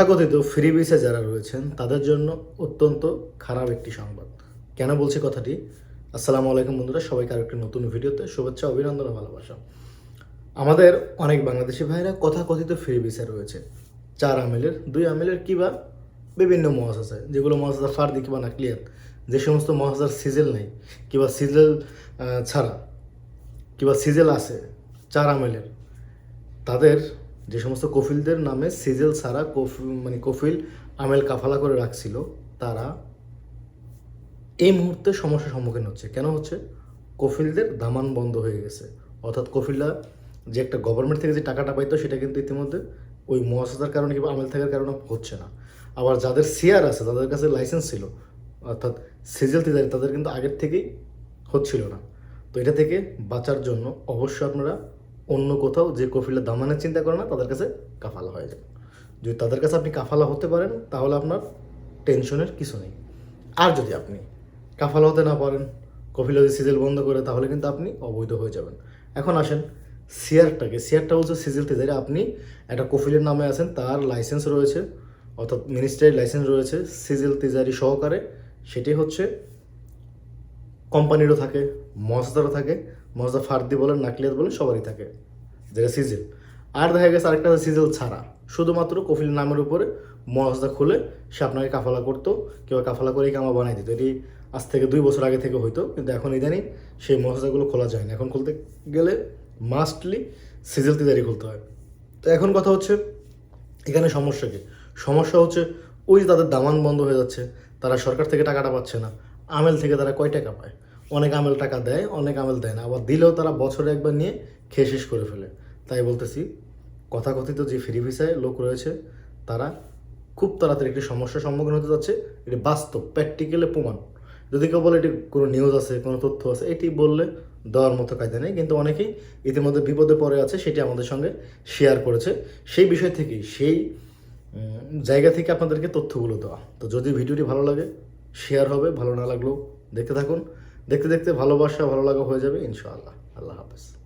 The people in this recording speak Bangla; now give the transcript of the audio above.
তথাকথিত ফ্রি ভিসে যারা রয়েছেন, তাদের জন্য অত্যন্ত খারাপ একটি সংবাদ। কেন বলছি কথাটি? আসসালামু আলাইকুম বন্ধুরা, সবাইকে আরেকটি নতুন ভিডিওতে শুভেচ্ছা, অভিনন্দন ও ভালোবাসা। আমাদের অনেক বাংলাদেশি ভাইরা কথাকথিত ফ্রি ভিসা রয়েছে। চার আমিলের, দুই আমিলের কিবা বিভিন্ন আছে, যেগুলো মহাজার ফার্দি কিবা নাকলিয়াত যে সমস্ত মহাজার সিজেল নেই, কিবা সিজেল ছাড়া, কিবা সিজেল আছে চার আমিলের, তাদের যে সমস্ত কফিলদের নামে সিজেল ছাড়া কফিল মানে কফিল আমেল কাফালা করে রাখছিল, তারা এই মুহূর্তে সমস্যার সম্মুখীন হচ্ছে। কেন হচ্ছে? কফিলদের দামান বন্ধ হয়ে গেছে। অর্থাৎ কফিলরা যে একটা গভর্নমেন্ট থেকে যে টাকাটা পাইতো, সেটা কিন্তু ইতিমধ্যে ওই মহাসাদার কারণে কিংবা আমেল থাকার কারণে হচ্ছে না। আবার যাদের সিআর আছে, তাদের কাছে লাইসেন্স ছিল, অর্থাৎ সিজেল তিজারি তাদের কিন্তু আগের থেকেই হচ্ছিল না। তো এটা থেকে বাঁচার জন্য অবশ্যই আপনারা অন্য কোথাও যে কফিলের দামানের চিন্তা করে না, তাদের কাছে কাফালা হয়ে যায়। যদি তাদের কাছে আপনি কাফালা হতে পারেন, তাহলে আপনার টেনশনের কিছু নেই। আর যদি আপনি কাফালা হতে না পারেন, কফিল যদি সিজেল বন্ধ করে, তাহলে কিন্তু আপনি অবৈধ হয়ে যাবেন। এখন আসেন সিয়ারটাকে। সিয়ারটা হচ্ছে সিজেল তেজারি আপনি একটা কফিলের নামে আছেন, তার লাইসেন্স রয়েছে, অর্থাৎ মিনিস্ট্রির লাইসেন্স রয়েছে সিজেল তেজারি সহকারে। সেটি হচ্ছে কোম্পানিরও থাকে, মজদারও থাকে মজদা ফার্দি বলেন, নাকলিয়াত বলেন, সবারই থাকে। যেটা সিজেল। আর দেখা গেছে আরেকটা সিজেল ছাড়া। শুধুমাত্র কফিল নামের উপরে মজদা খুলে সে আপনাকে কাফালা করতো কেউ কাফালা করেই কামা বানাই দিত। এটি আজ থেকে দুই বছর আগে থেকে হইতো, কিন্তু এখন ইদানিং সেই মজদাগুলো খোলা যায় না। এখন খুলতে গেলে মাস্টলি সিজেল তিজারি খুলতে হয়। তো এখন কথা হচ্ছে, এখানে সমস্যা কি? সমস্যা হচ্ছে, ওই তাদের দামান বন্ধ হয়ে যাচ্ছে, তারা সরকার থেকে টাকাটা পাচ্ছে না। আমেল থেকে তারা কয় টাকা পায়? অনেক আমেল টাকা দেয়, অনেক আমেল দেয় না। আবার দিলেও তারা বছরে একবার নিয়ে খেয়ে শেষ করে ফেলে। তাই বলতেছি কথাকথিত যে ফ্রি ভিসায় লোক রয়েছে, তারা খুব তাড়াতাড়ি একটি সমস্যার সম্মুখীন হতে যাচ্ছে। এটি বাস্তব প্র্যাকটিক্যালে প্রমাণ। যদি কেউ বলে এটি কোনো নিউজ আছে, কোনো তথ্য আছে, এটি বললে দেওয়ার মতো কায়দা নেই। কিন্তু অনেকেই ইতিমধ্যে বিপদে পড়ে আছে, সেটি আমাদের সঙ্গে শেয়ার করেছে। সেই বিষয় থেকেই, সেই জায়গা থেকে আপনাদেরকে তথ্যগুলো দেওয়া। তো যদি ভিডিওটি ভালো লাগে শেয়ার হবে, ভালো না লাগলেও দেখতে থাকুন। দেখতে দেখতে ভালোবাসা, ভালো লাগা হয়ে যাবে, ইনশাআল্লাহ। আল্লাহ হাফেজ।